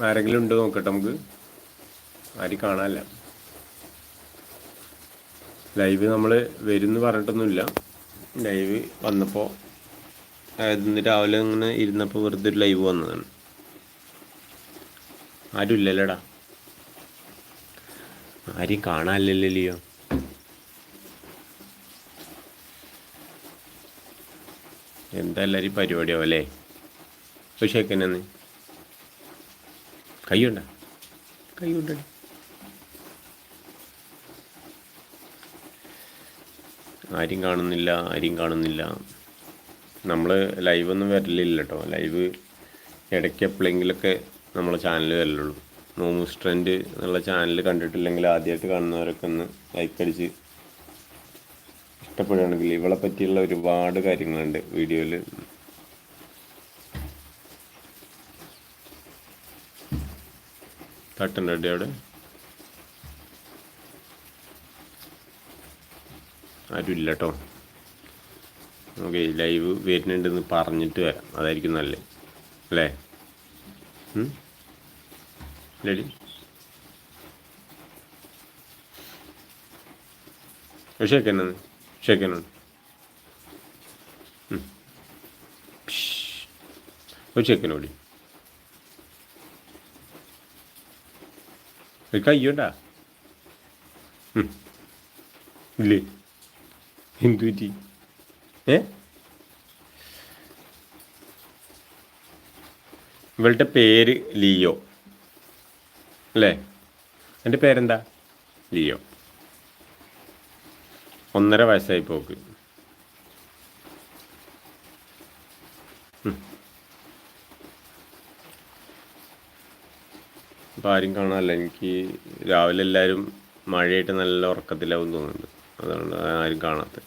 ആരെങ്കിലും ഉണ്ട് നോക്കട്ടെ നമുക്ക്. ആരും കാണാനില്ല. ലൈവ് നമ്മൾ വരുമെന്ന് പറഞ്ഞിട്ടൊന്നുമില്ല. ലൈവ് വന്നപ്പോൾ അതായത് ഇന്ന് രാവിലെ ഇങ്ങനെ ഇരുന്നപ്പോൾ വെറുതെ ഒരു ലൈവ് വന്നതാണ്. ആരും ഇല്ലല്ലോടാ. ആരും കാണാനില്ലല്ലോ ലിയോ? എന്താ എല്ലാവരും പരിപാടിയാവും അല്ലേ? പക്ഷേ എന്നെ കൈയുണ്ട കൈയുണ്ട ആരും കാണുന്നില്ല ആരും കാണുന്നില്ല. നമ്മൾ ലൈവൊന്നും വരലില്ല കേട്ടോ ലൈവ് ഇടയ്ക്ക് എപ്പോഴെങ്കിലൊക്കെ നമ്മളെ ചാനൽ വരലുള്ളൂ. നോമൂസ് ട്രെൻഡ് എന്നുള്ള ചാനൽ കണ്ടിട്ടില്ലെങ്കിൽ ആദ്യമായിട്ട് കാണുന്നവരൊക്കെ ഒന്ന് ലൈക്ക് അടിച്ച് ഇഷ്ടപ്പെടുകയാണെങ്കിൽ ഇവളെ പറ്റിയുള്ള ഒരുപാട് കാര്യങ്ങളുണ്ട് വീഡിയോയിൽ തട്ടുണ്ട് അവിടെ. ആരും ഇല്ല കേട്ടോ ഓക്കെ ലൈവ് വരുന്നുണ്ടെന്ന് പറഞ്ഞിട്ട് വരാം. അതായിരിക്കും നല്ലത്. അല്ലേ? ഇല്ലടി. ഷേക്കനാണ് ഷേക്കനാണ് ഒരു ചെക്കനോടി ഒരു കയ്യോട്ടാ ഇല്ലേ? എന്തു പറ്റി ഏ? ഇവളുടെ പേര് ലിയോ. അല്ലേ? എന്റെ പേരെന്താ? ലിയോ. ഒന്നര വയസ്സായി പോക്ക്. ഇപ്പം ആരും കാണാനല്ല എനിക്ക് രാവിലെ എല്ലാവരും മഴയായിട്ട് നല്ല ഉറക്കത്തിലാവും തോന്നുന്നുണ്ട്. അതുകൊണ്ട് ആരും കാണാത്ത.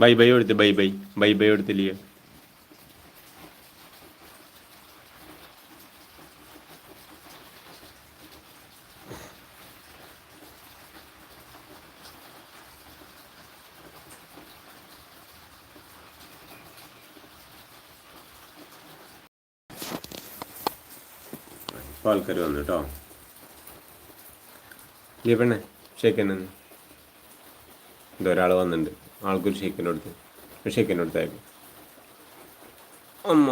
ബൈ ബൈ കൊടുത്ത് ബൈ ബൈ. ബൈ ബൈ കൊടുത്തില്ലയോ ഇപ്പോൾ ആൾക്കാർ വന്നു കേട്ടോ ഇല്ലേ പെണ്ണെ എന്തോ ഇതൊരാൾ വന്നിട്ടുണ്ട് ആൾക്കൊരു ഷേക്കിന്റെ അടുത്ത്. ഒരു ഷേക്കൻ കൊടുത്തായിരുന്നു അമ്മ.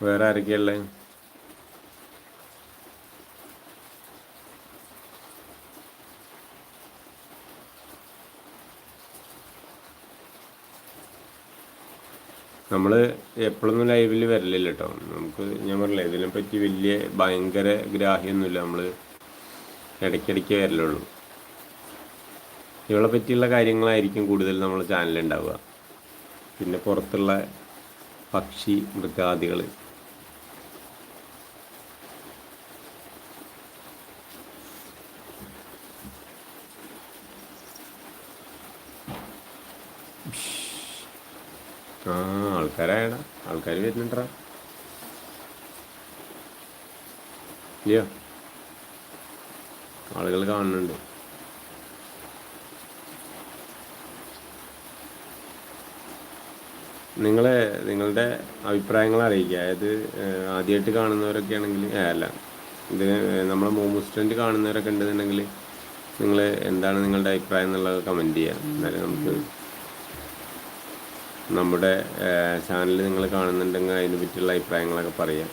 വേറെ ആരൊക്കെയുള്ളത് നമ്മൾ എപ്പോഴൊന്നും ലൈവിൽ വരലില്ല കേട്ടോ നമുക്ക് ഞാൻ പറഞ്ഞില്ല ഇതിനെപ്പറ്റി വലിയ ഭയങ്കര ഗ്രാഹ്യമൊന്നുമില്ല നമ്മൾ ഇടയ്ക്കിടയ്ക്ക് വരലുള്ളൂ. ഇവളെ പറ്റിയുള്ള കാര്യങ്ങളായിരിക്കും കൂടുതൽ നമ്മൾ ചാനലുണ്ടാവുക പിന്നെ പുറത്തുള്ള പക്ഷി മൃഗാദികൾ ആ ആൾക്കാരായടാ. ആൾക്കാർ വരുന്നുണ്ടാ ഇല്ലയോ? ആളുകൾ കാണുന്നുണ്ട്. നിങ്ങളെ നിങ്ങളുടെ അഭിപ്രായങ്ങൾ അറിയിക്കുക. അതായത് ആദ്യമായിട്ട് കാണുന്നവരൊക്കെ ആണെങ്കിൽ അല്ല. ഇതിന് നമ്മളെ മൂമുസ്റ്റന്റ് കാണുന്നവരൊക്കെ ഉണ്ടെന്നുണ്ടെങ്കിൽ നിങ്ങൾ എന്താണ് നിങ്ങളുടെ അഭിപ്രായം എന്നുള്ളത് കമന്റ് ചെയ്യുക. എന്നാലും നമുക്ക് നമ്മുടെ ചാനൽ നിങ്ങൾ കാണുന്നുണ്ടെങ്കിൽ അതിനെ പറ്റിയുള്ള അഭിപ്രായങ്ങളൊക്കെ പറയാം.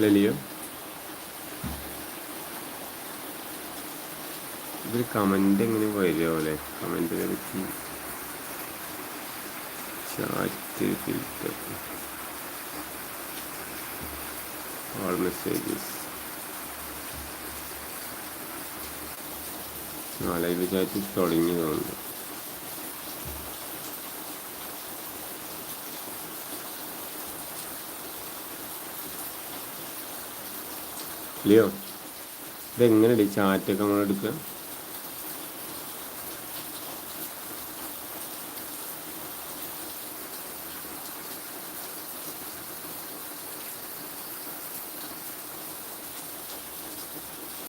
ലലിയോ? ഇതൊരു കമന്റ് എങ്ങനെ വരുമോ അല്ലേ കമന്റിനെ പറ്റി ചാറ്റ് ഫിൽറ്റർ ഓൾ മെസ്സേജസ് ആ ലൈവ് ചാറ്റ് തുടങ്ങി തോന്നുന്നു ലിയോ ഇതെങ്ങനെയാണ് ചാറ്റൊക്കെ നമ്മൾ എടുക്കുക